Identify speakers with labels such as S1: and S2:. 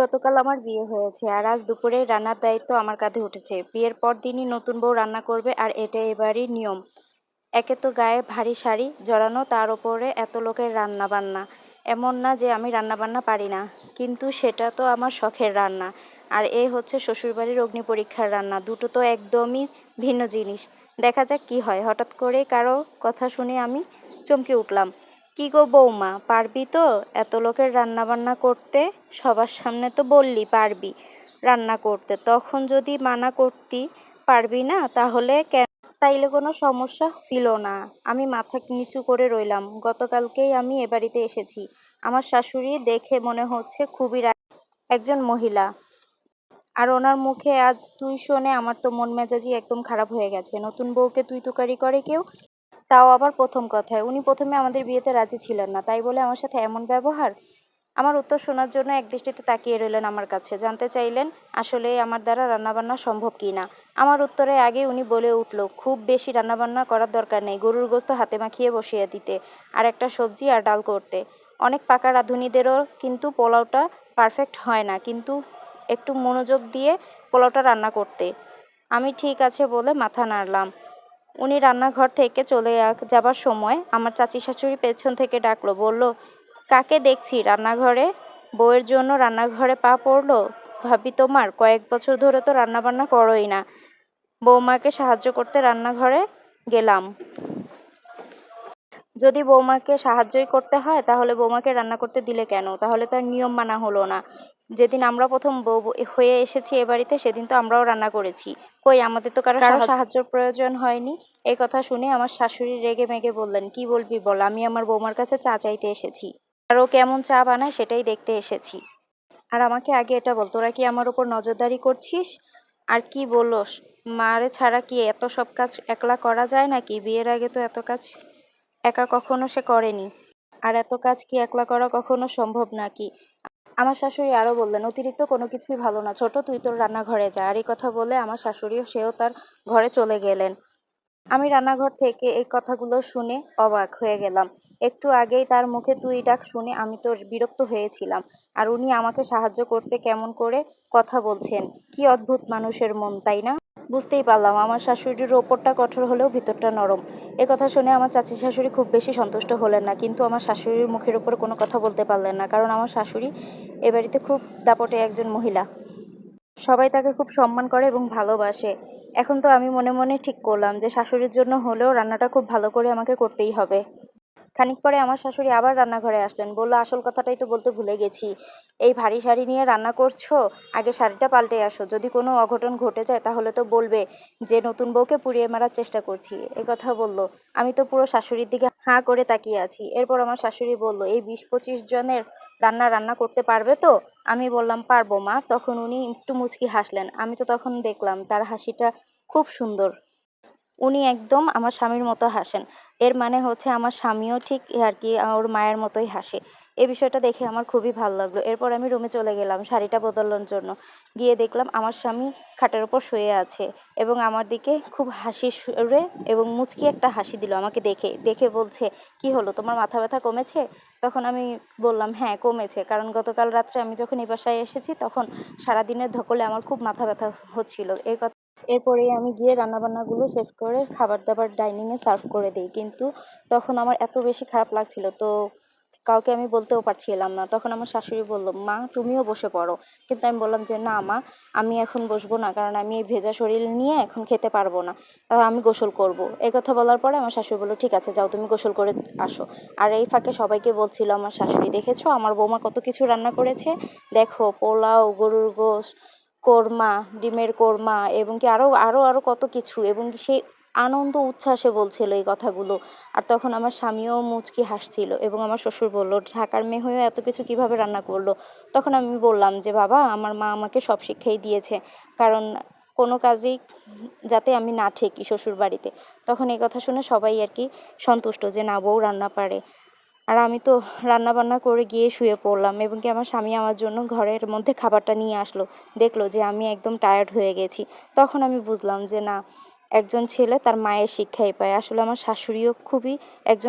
S1: গতকাল আমার বিয়ে হয়েছে আর আজ দুপুরে রান্নার দায়িত্ব আমার কাঁধে উঠেছে। বিয়ের পর দিনই নতুন বউ রান্না করবে আর এটা এবারই নিয়ম। একে তো গায়ে ভারী শাড়ি জড়ানো, তার ওপরে এত লোকের রান্না বান্না এমন না যে আমি রান্না বান্না পারি না, কিন্তু সেটা তো আমার শখের রান্না। আর এই হচ্ছে শ্বশুরবাড়ির অগ্নি পরীক্ষার রান্না, দুটো তো একদমই ভিন্ন জিনিস। দেখা যাক কি হয়। হঠাৎ করে কারও কথা শুনে আমি চমকে উঠলাম। কি গো বৌমা, পারবি তো? এত লোকের রান্না বান্না করতে? সবার সামনে তো বললি পারবি রান্না করতে। তখন যদি মানা করতি পারবি না, তাহলে কেন? তাইলে কোনো সমস্যা ছিল না। আমি মাথা নিচু করে রইলাম। গতকালকেই আমি এ বাড়িতে এসেছি। আমার শাশুড়ি দেখে মনে হচ্ছে খুবই একজন মহিলা। আর ওনার মুখে আজ তুই শোনে আমার তো মন মেজাজি একদম খারাপ হয়ে গেছে। নতুন বউকে তুই তুকারি করে কেউ? তাও আবার প্রথম কথায়। উনি প্রথমে আমাদের বিয়েতে রাজি ছিলেন না, তাই বলে আমার সাথে এমন ব্যবহার? আমার উত্তর শোনার জন্য একদৃষ্টিতে তাকিয়ে রইলেন আমার কাছে, জানতে চাইলেন আসলে আমার দ্বারা রান্নাবান্না সম্ভব কি না। আমার উত্তরে আগে উনি বলে উঠল, খুব বেশি রান্নাবান্না করার দরকার নেই, গরুর গোস্ত হাতে মাখিয়ে বসিয়ে দিতে, আর একটা সবজি আর ডাল করতে। অনেক পাকা রাঁধুনিদেরও কিন্তু পোলাওটা পারফেক্ট হয় না, কিন্তু একটু মনোযোগ দিয়ে পোলাওটা রান্না করতে। আমি ঠিক আছে বলে মাথা নাড়লাম। উনি রান্নাঘর থেকে চলে যাবার সময় আমার চাচি শাশুড়ি পেছন থেকে ডাকলো, বলল, কাকে দেখছি রান্নাঘরে? বউয়ের জন্য রান্নাঘরে পা পড়ল? ভাবি তোমার, কয়েক বছর ধরে তো রান্নাবান্না করোই না। বৌমাকে সাহায্য করতে রান্নাঘরে গেলাম। যদি বৌমাকে সাহায্যই করতে হয় তাহলে বৌমাকে রান্না করতে দিলে কেন? তাহলে তার নিয়ম মানা হলো না। যেদিন আমরা প্রথম বউ হয়ে এসেছি এ বাড়িতে সেদিন তো আমরাও রান্না করেছি। কই আমাদের তো কারও সাহায্যের প্রয়োজন হয়নি। এই কথা শুনে আমার শাশুড়ি রেগে মেগে বললেন কি বলবি বল আমি আমার বৌমার কাছে চা চাইতে এসেছি। আর ও কেমন চা বানায় সেটাই দেখতে এসেছি। আর আমাকে আগে এটা বল তোরা কি আমার উপর নজরদারি করছিস? আর কি বলস মারে ছাড়া কি এত সব কাজ একলা করা যায় নাকি? বিয়ের আগে তো এত কাজ একা কখনো সে করেনি। আর এত কাজ কি একলা করা কখনো সম্ভব নাকি? আমার শাশুড়ি আরও বললেন, অতিরিক্ত কোনো কিছুই ভালো না। ছোট, তুই তোর রান্নাঘরে যা। আর এই কথা বলে আমার শাশুড়িও সেও তার ঘরে চলে গেলেন। আমি রান্নাঘর থেকে এই কথাগুলো শুনে অবাক হয়ে গেলাম। একটু আগেই তার মুখে তুই ডাক শুনে আমি তো বিরক্ত হয়েছিলাম। আর উনি আমাকে সাহায্য করতে কেমন করে কথা বলছেন? কি অদ্ভুত মানুষের মন, তাই না? বুঝতেই পারলাম, আমার শাশুড়ির ওপরটা কঠোর হলেও ভিতরটা নরম। এ কথা শুনে আমার চাচি শাশুড়ি খুব বেশি সন্তুষ্ট হলেন না, কিন্তু আমার শাশুড়ির মুখের উপর কোনো কথা বলতে পারলেন না, কারণ আমার শাশুড়ি এ বাড়িতে খুব দাপটে একজন মহিলা। সবাই তাকে খুব সম্মান করে এবং ভালোবাসে। এখন তো আমি মনে মনে ঠিক করলাম যে শাশুড়ির জন্য হলেও রান্নাটা খুব ভালো করে আমাকে করতেই হবে। খানিক পরে আমার শাশুড়ি আবার রান্নাঘরে আসলেন। বলল, আসল কথাটাই তো বলতে ভুলে গেছি। এই ভারী শাড়ি নিয়ে রান্না করছ? আগে শাড়িটা পাল্টে আসো। যদি কোনো অঘটন ঘটে যায় তাহলে তো বলবে যে নতুন বউকে পুড়িয়ে মারার চেষ্টা করছি। এ কথা বলল। আমি তো পুরো শাশুড়ির দিকে হাঁ করে তাকিয়ে আছি। এরপর আমার শাশুড়ি বলল, এই বিশ পঁচিশ জনের রান্না রান্না করতে পারবে তো? আমি বললাম, পারব মা। তখন উনি একটু মুচকি হাসলেন। আমি তো তখন দেখলাম তার হাসিটা খুব সুন্দর। উনি একদম আমার স্বামীর মতো হাসেন। এর মানে হচ্ছে আমার স্বামীও ঠিক আর কি ওর মায়ের মতোই হাসে। এই বিষয়টা দেখে আমার খুবই ভালো লাগল। এরপর আমি রুমে চলে গেলাম শাড়িটা বদলানোর জন্য। গিয়ে দেখলাম আমার স্বামী খাটের ওপর শুয়ে আছে এবং আমার দিকে খুব হাসি সুরে এবং মুচকি একটা হাসি দিল আমাকে দেখে। দেখে বলছে, কি হলো? তোমার মাথা ব্যথা কমেছে? তখন আমি বললাম হ্যাঁ কমেছে। কারণ গতকাল রাত্রে আমি যখন এই বাসায় এসেছি তখন সারাদিনের ধকলে আমার খুব মাথা ব্যথা হচ্ছিল। এই কথা এরপরেই আমি গিয়ে রান্নাবান্নাগুলো শেষ করে খাবার দাবার ডাইনিংয়ে সার্ভ করে দিই। কিন্তু তখন আমার এত বেশি খারাপ লাগছিল, তো কাউকে আমি বলতেও পারছিলাম না। তখন আমার শাশুড়ি বলল, মা, তুমিও বসে পড়ো। কিন্তু আমি বললাম যে, না মা, আমি এখন বসবো না, কারণ আমি এই ভেজা শরীর নিয়ে এখন খেতে পারব না। আমি গোসল করব। এই কথা বলার পরে আমার শাশুড়ি বলল, ঠিক আছে, যাও, তুমি গোসল করে আসো। আর এই ফাঁকে সবাইকে বলছিল, আমার শাশুড়ি দেখেছ? আমার বৌমা কত কিছু রান্না করেছে? দেখো, পোলাও, গরুর গোশ কোরমা, ডিমের কোরমা এবং কি আরও আরও আরও কত কিছু এবং সেই আনন্দ, উচ্ছ্বাসে বলছিল এই কথাগুলো। আর তখন আমার স্বামীও মুচকি হাসছিল এবং আমার শ্বশুর বলল, ঢাকার মেয়ে হয়েও এত কিছু কীভাবে রান্না করল? তখন আমি বললাম যে, বাবা, আমার মা আমাকে সব শিক্ষাই দিয়েছে। কারণ কোনো কাজেই যাতে আমি না ঠেকি শ্বশুর বাড়িতে তখন এই কথা শুনে সবাই আর কি সন্তুষ্ট যে, না, বউ রান্না পারে। আর আমি তো রান্না বান্না করে গিয়ে শুয়ে পড়লাম এবং কি আমার স্বামী আমার জন্য ঘরের মধ্যে খাবারটা নিয়ে আসলো। দেখল যে আমি একদম টায়ার্ড হয়ে গেছি। তখন আমি বুঝলাম যে না, একজন ছেলে তার মায়ের শিক্ষাই পায়। আসলে আমার শাশুড়িও খুবই একজন